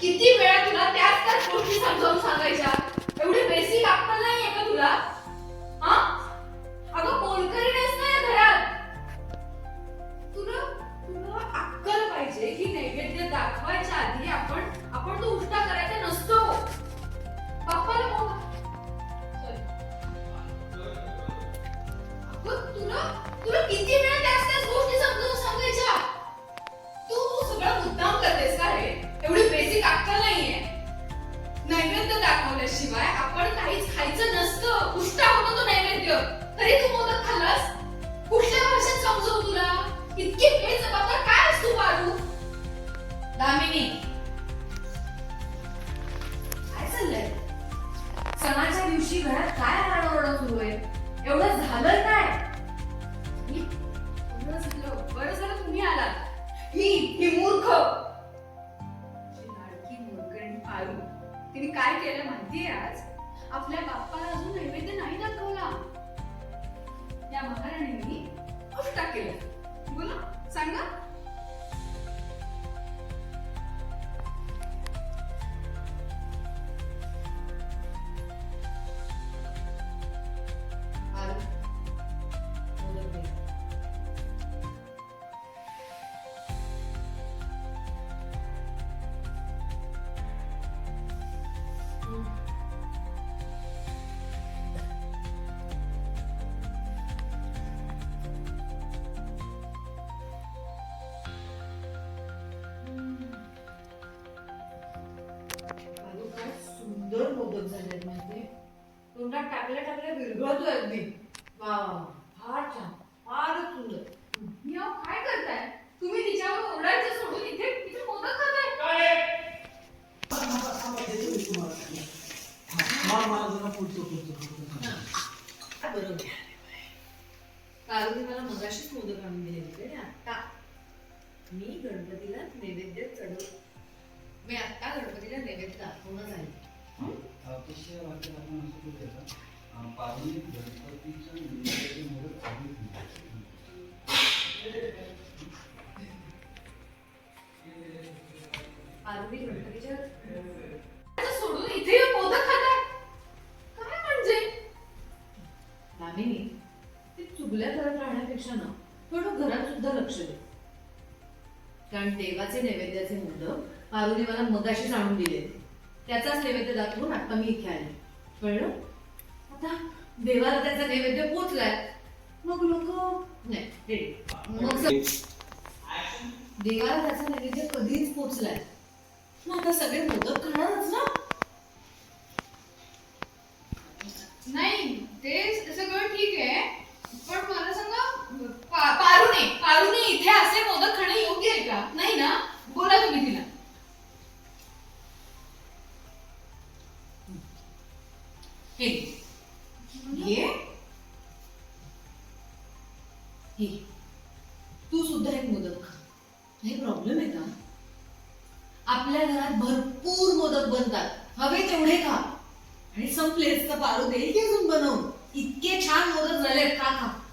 किती वेळा तुला त्याच त्याच गोष्टी समजावून सांगायच्या? एवढी बेसिक अक्कल नाही आहे का तुला? हा? अगं बोलकरी नाहीस ना या घरात. तुला तुला अक्कल पाहिजे की नैवेद्य दाखवायच्या आधी आपण आपण तो उष्टा करायचा नसतो. बाप्पाला बोल तुला तुला किती वेळा सणाच्या घरात काय आरडाओरडा सुरू आहे? एवढं झालं काय? मी बरं झालं तुम्ही आला ही ही मूर्ख! लाडकी मूर्खणी पारू तिने काय केलं माहितीये आज? आपल्या बाप्पाला अजून नैवेद्य नाही दाखवला. त्या महाराणींनी उष्टा केला. बोला सांगा. मोदक झालेत माहितीये? तोंडात टाकल्या टाकल्या विरघळतोय अगदी. वा फार छान फारच सुंदर. मी अहो काय करताय? तुम्ही तिच्यावर ओरडायचं सोडून इथे इथे मोदक खाताय? हा, बरोबर. कारुणी मला मगाशीच मोदक आणून दिले होते आता मी गणपतीला नैवेद्य चढव मी आता गणपतीला नैवेद्य दाखवणं झाले. वाक्य आपण असं गणपतीच्या सोडून इथे मोदक खाताय काय म्हणजे? दामिनी ते चुगल्या करत राहण्यापेक्षा ना थोडं घरात सुद्धा लक्ष दे. कारण देवाचे नैवेद्याचे मुद्दे पारुनी मला मगाशीच आणून दिले त्याचाच नैवेद्य दाखवून आता मी इथे आले. कळलं? आता देवाला त्याचा नैवेद्य पोचलाय. मग लोक नाही मग देवाला त्याचा नैवेद्य कधीच पोचलाय. मग आता सगळे मोदक खाणारच ना? हे. घे. हे. तू सुद्धा एक मोदक खा. काही प्रॉब्लेम आहे का आपल्या घरात भरपूर मोदक बनतात. हवे तेवढे खा. आणि संपलेच तर पारू देईल की अजून बनवून इतके छान मोदक झालेत. का खा.